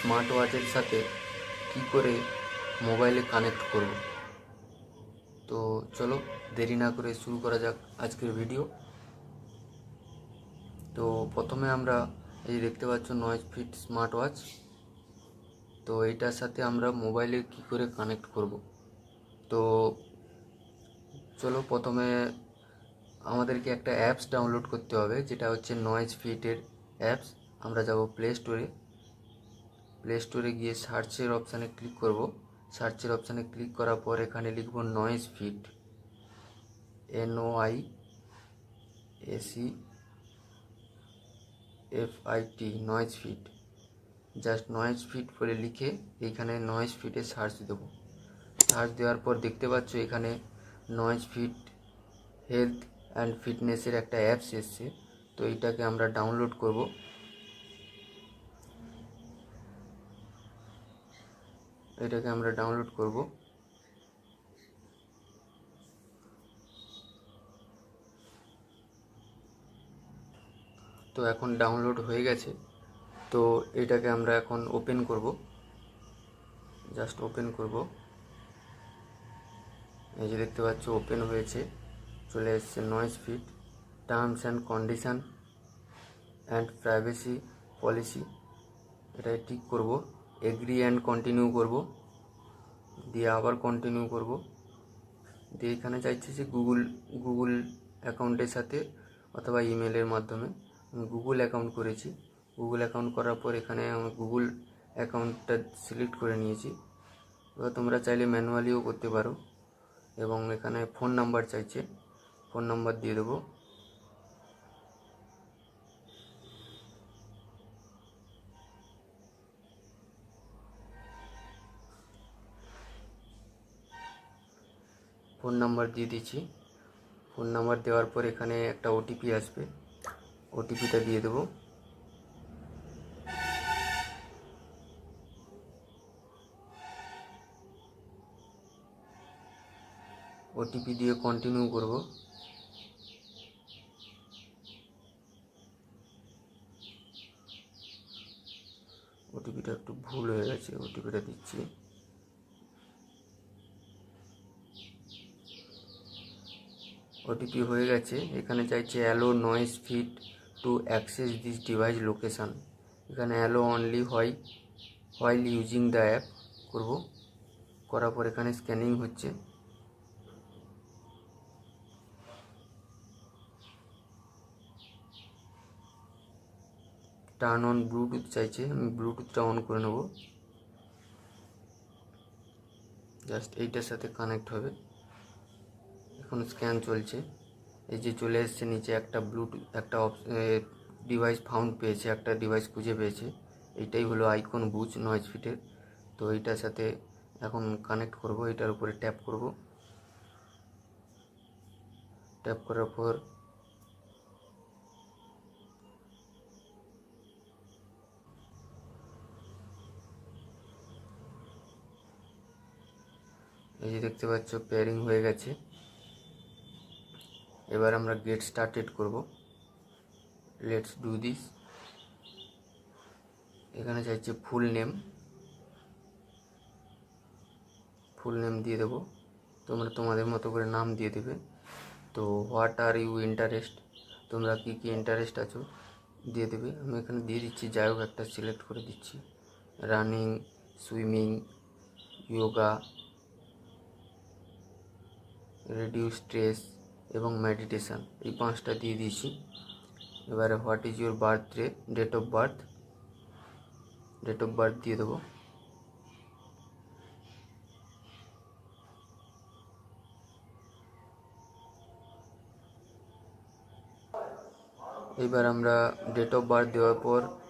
Smart ওয়াচের সাথে কি করে মোবাইলে কানেক্ট করব? তো চলো দেরি না করে শুরু করা যাক আজকের ভিডিও তো প্রথমে আমরা এই দেখতে পাচ্ছ নয়েজ ফিট স্মার্ট ওয়াচ তো এইটার সাথে আমরা মোবাইলে কি করে কানেক্ট করব? তো চলো প্রথমে আমাদেরকে একটা অ্যাপস ডাউনলোড করতে হবে, যেটা হচ্ছে নয়েজ ফিটের অ্যাপস আমরা যাব প্লে স্টোরে প্লে স্টোরে গিয়ে সার্চের অপশানে ক্লিক করব। সার্চের অপশানে ক্লিক করার পর এখানে লিখব noise fit N O I S E F I T noise fit just noise fit বলে লিখে এইখানে নয়েজ ফিটে সার্চ দেবো। সার্চ দেওয়ার পর দেখতে পাচ্ছ এখানে নয়েজ ফিট হেলথ অ্যান্ড ফিটনেসের একটা অ্যাপস এসছে। তো এইটাকে আমরা ডাউনলোড করব। এটাকে আমরা ডাউনলোড করব। তো এখন ডাউনলোড হয়ে গেছে। তো এটাকে আমরা এখন ওপেন করব। জাস্ট ওপেন করব। এই যে দেখতে পাচ্ছ ওপেন হয়েছে। চলে এসছে noise fit terms and condition and privacy policy এটাই ঠিক করব। এগ্রি অ্যান্ড কন্টিনিউ করব। দিয়ে আবার কন্টিনিউ করব। দিয়ে এখানে চাইছে যে গুগল গুগল অ্যাকাউন্টের সাথে অথবা ইমেলের মাধ্যমে আমি গুগল অ্যাকাউন্ট করেছি। গুগল অ্যাকাউন্ট করার পর এখানে আমি গুগল অ্যাকাউন্টটা সিলেক্ট করে নিয়েছি। এবার তোমরা চাইলে ম্যানুয়ালিও করতে পারো। এবং এখানে ফোন নাম্বার চাইছে। ফোন নাম্বার দিয়ে দেবো। ফোন নাম্বার দিয়ে দিচ্ছি। ফোন নাম্বার দেওয়ার পর এখানে একটা ওটিপি আসবে। ওটিপিটা দিয়ে দেবো। ওটিপি দিয়ে কন্টিনিউ করব। ওটিপিটা একটু ভুল হয়ে গেছে। ওটিপিটা দিচ্ছি। ওটিপি হয়ে গেছে। এখানে চাইছে allow noise fit to access this device location এখানে অ্যালো অনলি হয় হোয়াইল ইউজিং দ্য অ্যাপ করব। করার পর এখানে স্ক্যানিং হচ্ছে। টার্ন অন ব্লুটুথ চাইছে। আমি ব্লুটুথটা অন করে নেব। জাস্ট এইটার সাথে কানেক্ট হবে। এখন স্ক্যান চলছে। এই যে চলে এসছে নিচে একটা ব্লুটুথ একটা ডিভাইস ফাউন্ড পেয়েছে, একটা ডিভাইস খুঁজে পেয়েছে। এইটাই হলো আইকন বুচ নয়েজ ফিটের তো এইটার সাথে এখন কানেক্ট করব, এটার উপরে ট্যাপ করব। ট্যাপ করার পর এই যে দেখতে পাচ্ছ পেয়ারিং হয়ে গেছে। এবার আমরা গেট স্টার্টেড করব। লেটস ডু দিস এখানে চাইছে ফুল নেম ফুল নেম দিয়ে দেবো। তোমরা তোমাদের মতো করে নাম দিয়ে দেবে। তো হোয়াট আর ইউ ইন্টারেস্ট তোমরা কী কী ইন্টারেস্ট আছো? দিয়ে দেবে। আমি এখানে দিয়ে দিচ্ছি, যাই হোক একটা সিলেক্ট করে দিচ্ছি। Running swimming yoga reduce stress এবং মেডিটেশান এই পাঁচটা দিয়ে দিয়েছি। এবারে what is your birthday date of birth date of birth দিয়ে দেবো। এবার আমরা ডেট অফ বার্থ দেওয়ার পর